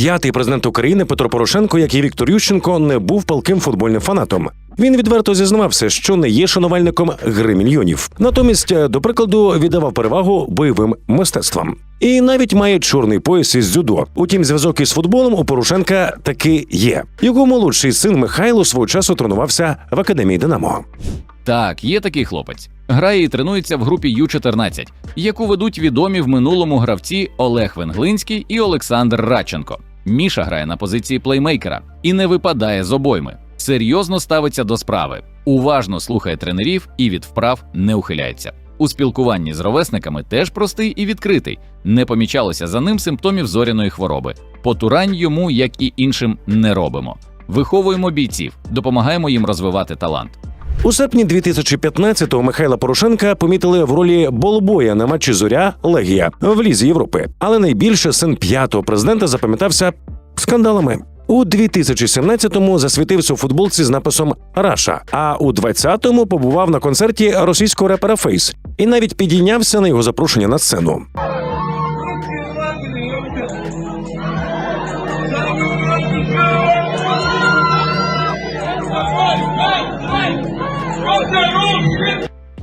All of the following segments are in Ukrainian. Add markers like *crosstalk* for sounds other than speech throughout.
П'ятий президент України Петро Порошенко, як і Віктор Ющенко, не був палким футбольним фанатом. Він відверто зізнавався, що не є шанувальником гри мільйонів. Натомість, до прикладу, віддавав перевагу бойовим мистецтвам. І навіть має чорний пояс із дзюдо. Утім, зв'язок із футболом у Порошенка таки є. Його молодший син Михайло свого часу тренувався в академії Динамо. Так, є такий хлопець. Грає і тренується в групі Ю-14, яку ведуть відомі в минулому гравці Олег Венглинський і Олександр Радченко. Міша грає на позиції плеймейкера і не випадає з обойми. Серйозно ставиться до справи, уважно слухає тренерів і від вправ не ухиляється. У спілкуванні з ровесниками теж простий і відкритий. Не помічалося за ним симптомів зоряної хвороби. Потурань йому, як і іншим, не робимо. Виховуємо бійців, допомагаємо їм розвивати талант. У серпні 2015-го Михайла Порошенка помітили в ролі болбоя на матчі Зоря Легія в Лізі Європи. Але найбільше син п'ятого президента запам'ятався скандалами. У 2017-му засвітився у футболці з написом Раша. А у 20-му побував на концерті російського репера Фейс і навіть підійнявся на його запрошення на сцену.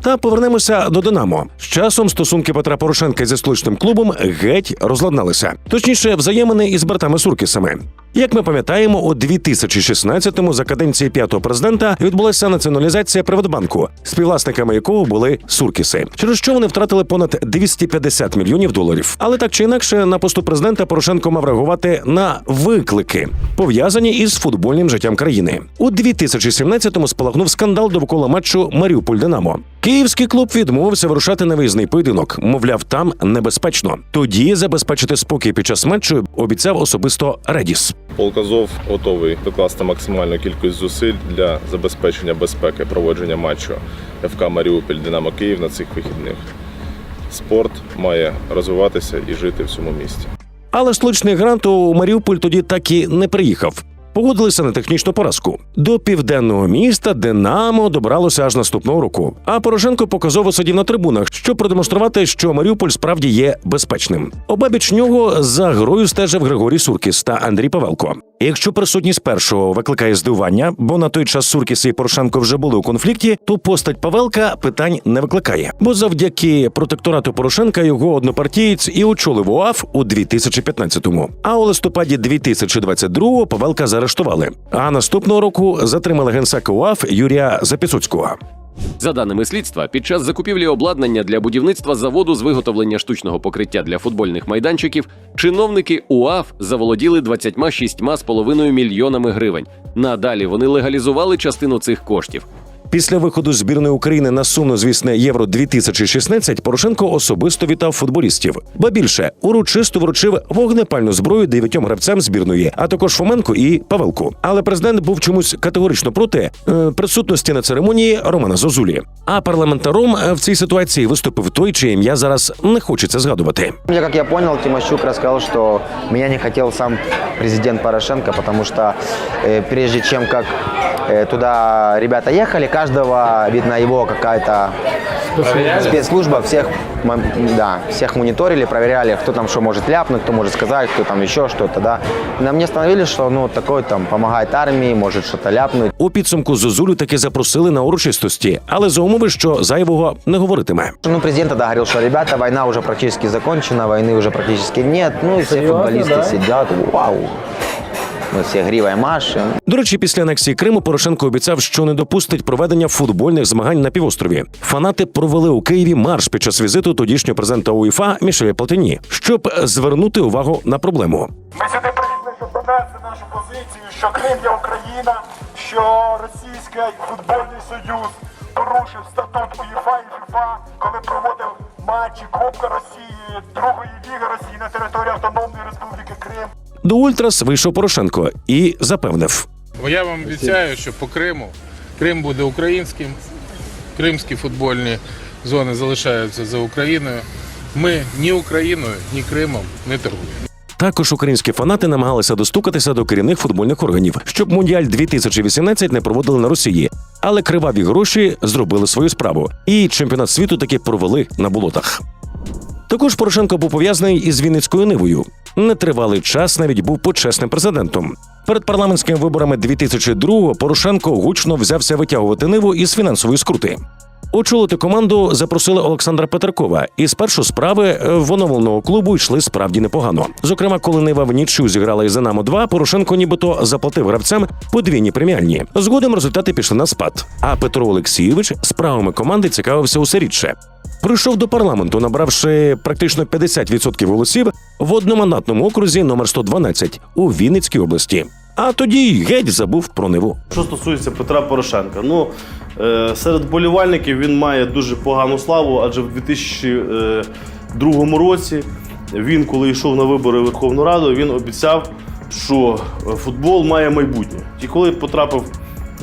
Та повернемося до Динамо. З часом стосунки Петра Порошенка зі столичним клубом геть розладналися. Точніше, взаємини із братами Суркісами. Як ми пам'ятаємо, у 2016-му за каденції п'ятого президента відбулася націоналізація Приватбанку, співвласниками якого були Суркіси, через що вони втратили понад 250 мільйонів доларів. Але так чи інакше, на посту президента Порошенко мав реагувати на виклики, пов'язані із футбольним життям країни. У 2017-му спалахнув скандал довкола матчу Маріуполь Динамо. Київський клуб відмовився вирушати на виїзний поєдинок. Мовляв, там небезпечно. Тоді забезпечити спокій під час матчу обіцяв особисто Редіс. Полк Азов готовий докласти максимальну кількість зусиль для забезпечення безпеки проводження матчу ФК Маріуполь Динамо Київ на цих вихідних. Спорт має розвиватися і жити в цьому місті. Але столичний грант у Маріуполь тоді так і не приїхав. Погодилися на технічну поразку. До південного міста Динамо добралося аж наступного року. А Порошенко показово сидів на трибунах, щоб продемонструвати, що Маріуполь справді є безпечним. Обабіч нього за грою стежив Григорій Суркіс та Андрій Павелко. Якщо присутність першого викликає здивування, бо на той час Суркіс і Порошенко вже були у конфлікті, то постать Павелка питань не викликає. Бо завдяки протекторату Порошенка його однопартієць і очолив УАФ у 2015-му. А у листопаді 2022-го Павелка заарештували. А наступного року затримали генсека УАФ Юрія Запісуцького. За даними слідства, під час закупівлі обладнання для будівництва заводу з виготовлення штучного покриття для футбольних майданчиків, чиновники УАФ заволоділи 26,5 мільйонами гривень. Надалі вони легалізували частину цих коштів. Після виходу збірної України на сумно звісне євро 2016 Порошенко особисто вітав футболістів. Ба більше урочисто вручив вогнепальну зброю дев'ятьом гравцям збірної, а також Фоменко і Павелку. Але президент був чомусь категорично проти е, присутності на церемонії Романа Зозулі. А парламентаром в цій ситуації виступив той, чиє ім'я зараз не хочеться згадувати. Как я понял, Тимощук рассказал, что меня не хотел сам президент Порошенко, потому что э, прежде чем как туда ребята ехали, каждого, видно, его какая-то спецслужба, всех, да, всех мониторили, проверяли, кто там что может ляпнуть, кто может сказать, кто там еще что-то, да. И на мне остановили, что, ну, такой там помогает армии, может что-то ляпнуть. У підсумку Зозулю таки запросили на урочистості, але за умови, що зайвого не говоритиме. Ну, президент тогда говорил, что, ребята, война уже практически закончена, войны уже практически нет. Ну, и все футболисты сидят, вау. Мы все гривой машем. До речі, після анексії Криму Порошенко обіцяв, що не допустить проведення футбольних змагань на півострові. Фанати провели у Києві марш під час візиту тодішнього президента УЄФА Мішеля Платині, щоб звернути увагу на проблему. Ми сюди приїхали, щоб донести нашу позицію, що Крим є Україна, що Російський футбольний союз порушив статут УЄФА і ФІФА, коли проводив матчі Кубка Росії, другої ліги Росії на території Автономної Республіки Крим. До Ультрас вийшов Порошенко і запевнив. Я вам обіцяю, що по Криму Крим буде українським, кримські футбольні зони залишаються за Україною. Ми ні Україною, ні Кримом не торгуємо. Також українські фанати намагалися достукатися до керівних футбольних органів, щоб мундіаль 2018 не проводили на Росії. Але криваві гроші зробили свою справу, і чемпіонат світу таки провели на болотах. Також Порошенко був пов'язаний із Вінницькою нивою. Нетривалий час навіть був почесним президентом. Перед парламентськими виборами 2002-го Порошенко гучно взявся витягувати ниву із фінансової скрути. Очолити команду запросили Олександра Петеркова, і спершу справи е, в оновленого клубу йшли справді непогано. Зокрема, коли Нива в нічю зіграла із Динамо 2 Порошенко нібито заплатив гравцям подвійні преміальні. Згодом результати пішли на спад. А Петро Олексійович справами команди цікавився усе рідше. Прийшов до парламенту, набравши практично 50% голосів в одномандатному окрузі номер 112 у Вінницькій області. А тоді геть забув про Ниву. Що стосується Петра Порошенка, ну е, серед болівальників він має дуже погану славу, адже в 2002 році він, коли йшов на вибори в Верховну Раду, він обіцяв, що е, футбол має майбутнє. І коли потрапив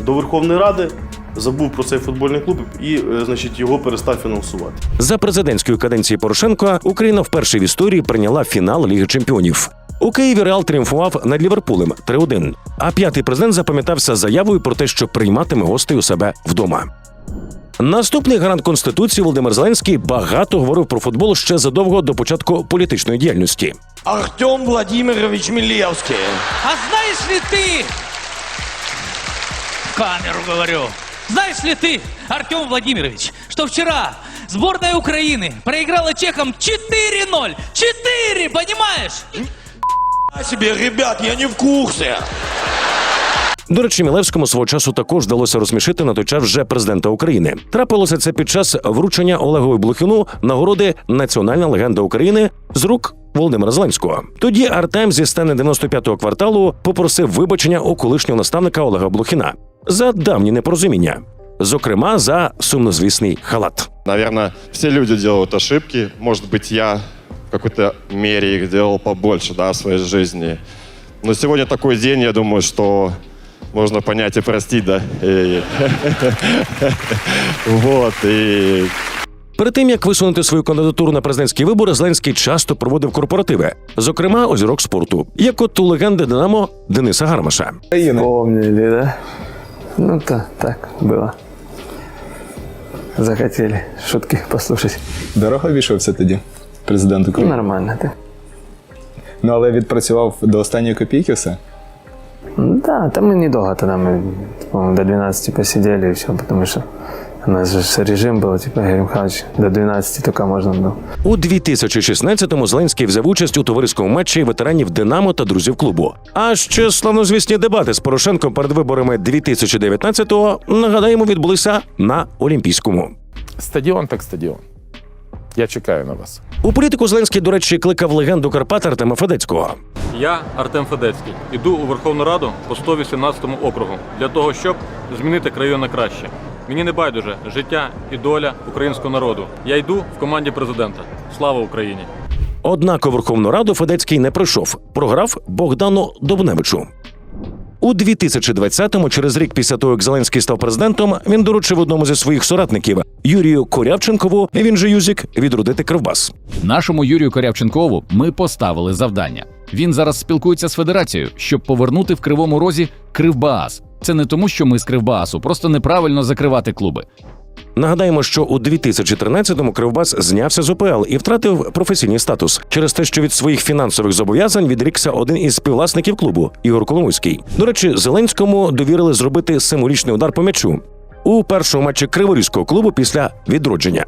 до Верховної Ради, забув про цей футбольний клуб і, е, значить, його перестав фінансувати. За президентської каденції Порошенка Україна вперше в історії прийняла фінал Ліги Чемпіонів. У Києві Реал тріумфував над Ліверпулем 3-1. А п'ятий президент запам'ятався заявою про те, що прийматиме гостей у себе вдома. Наступний гарант конституції Володимир Зеленський багато говорив про футбол ще задовго до початку політичної діяльності. Артем Владимирович Милевский. А знаешь ли ты, в камеру говорю, знаешь ли ты, Артем Владимирович, что вчера сборная Украины проиграла чехам 4-0? 4, понимаешь? А себе, ребят, я не в курсе. До речі, Мілевському свого часу також вдалося розсмішити на той час вже президента України. Трапилося це під час вручення Олегові Блохіну нагороди Національна легенда України з рук Володимира Зеленського. Тоді Артем зі стени 95-го кварталу попросив вибачення у колишнього наставника Олега Блохіна за давні непорозуміння, зокрема за сумнозвісний халат. Наверное, все люди делают ошибки. Может быть, я в какой-то мере их делал побольше да, в своей жизни. Но сегодня такой день, я думаю, что можно понять и простить, да. *laughs* Вот, и Перед тим як висунути свою кандидатуру на президентські вибори, Зеленський часто проводив корпоративи, зокрема озірок спорту, як от у легенди Динамо Дениса Гармаша. Помнили, да? Ну, то так было. Захотели шутки послушать. Дорого вішався тоді президент Ну, України. нормально, да. Ну але відпрацював до останньої копійки все. Да, там мы недолго тогда, мы, по-моему, до 12 посидели и все, потому что у нас же режим был, типа, Игорь Михайлович, до 12 только можно было. У 2016-му Зеленський взяв участь у товариському матчі ветеранів Динамо та друзів клубу. А ще славнозвісні дебати з Порошенком перед виборами 2019-го, нагадаємо, відбулися на Олімпійському. Стадіон так стадіон. Я чекаю на вас. У політику Зеленський, до речі, кликав легенду Карпат Артема Федецького. Я Артем Федецький. Іду у Верховну Раду по 118 округу для того, щоб змінити країну на краще. Мені не байдуже життя і доля українського народу. Я йду в команді президента. Слава Україні! Однак у Верховну Раду Федецький не пройшов, програв Богдану Добневичу. У 2020-му, через рік після того, як Зеленський став президентом, він доручив одному зі своїх соратників Юрію Корявченкову, він же Юзік, відродити Кривбас. Нашому Юрію Корявченкову ми поставили завдання. Він зараз спілкується з федерацією, щоб повернути в кривому розі Кривбаас. Це не тому, що ми з Кривбаасу, просто неправильно закривати клуби. Нагадаємо, що у 2013-му Кривбас знявся з ОПЛ і втратив професійний статус через те, що від своїх фінансових зобов'язань відрікся один із співвласників клубу Ігор Коломойський. До речі, Зеленському довірили зробити символічний удар по м'ячу у першому матчі Криворізького клубу після відродження.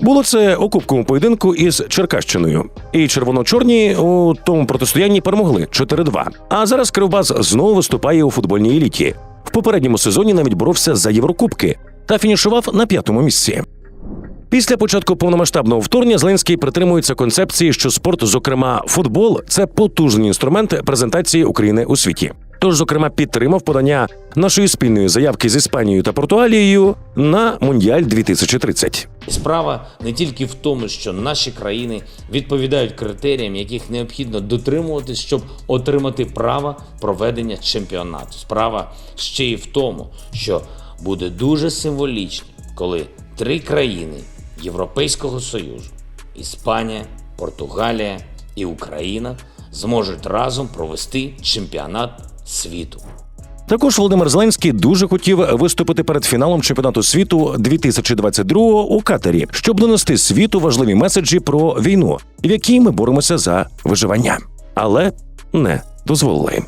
Було це у кубковому поєдинку із Черкащиною. І червоно-чорні у тому протистоянні перемогли 4-2. А зараз Кривбас знову виступає у футбольній еліті. В попередньому сезоні навіть боровся за Єврокубки та фінішував на п'ятому місці. Після початку повномасштабного вторгнення Зеленський притримується концепції, що спорт, зокрема футбол, це потужний інструмент презентації України у світі. Тож, зокрема, підтримав подання нашої спільної заявки з Іспанією та Португалією на Мундіаль 2030. Справа не тільки в тому, що наші країни відповідають критеріям, яких необхідно дотримуватись, щоб отримати право проведення чемпіонату. Справа ще й в тому, що буде дуже символічно, коли три країни Європейського Союзу Іспанія, Португалія і Україна зможуть разом провести чемпіонат світу. Також Володимир Зеленський дуже хотів виступити перед фіналом чемпіонату світу 2022 у Катарі, щоб донести світу важливі меседжі про війну, в якій ми боремося за виживання, але не дозволили.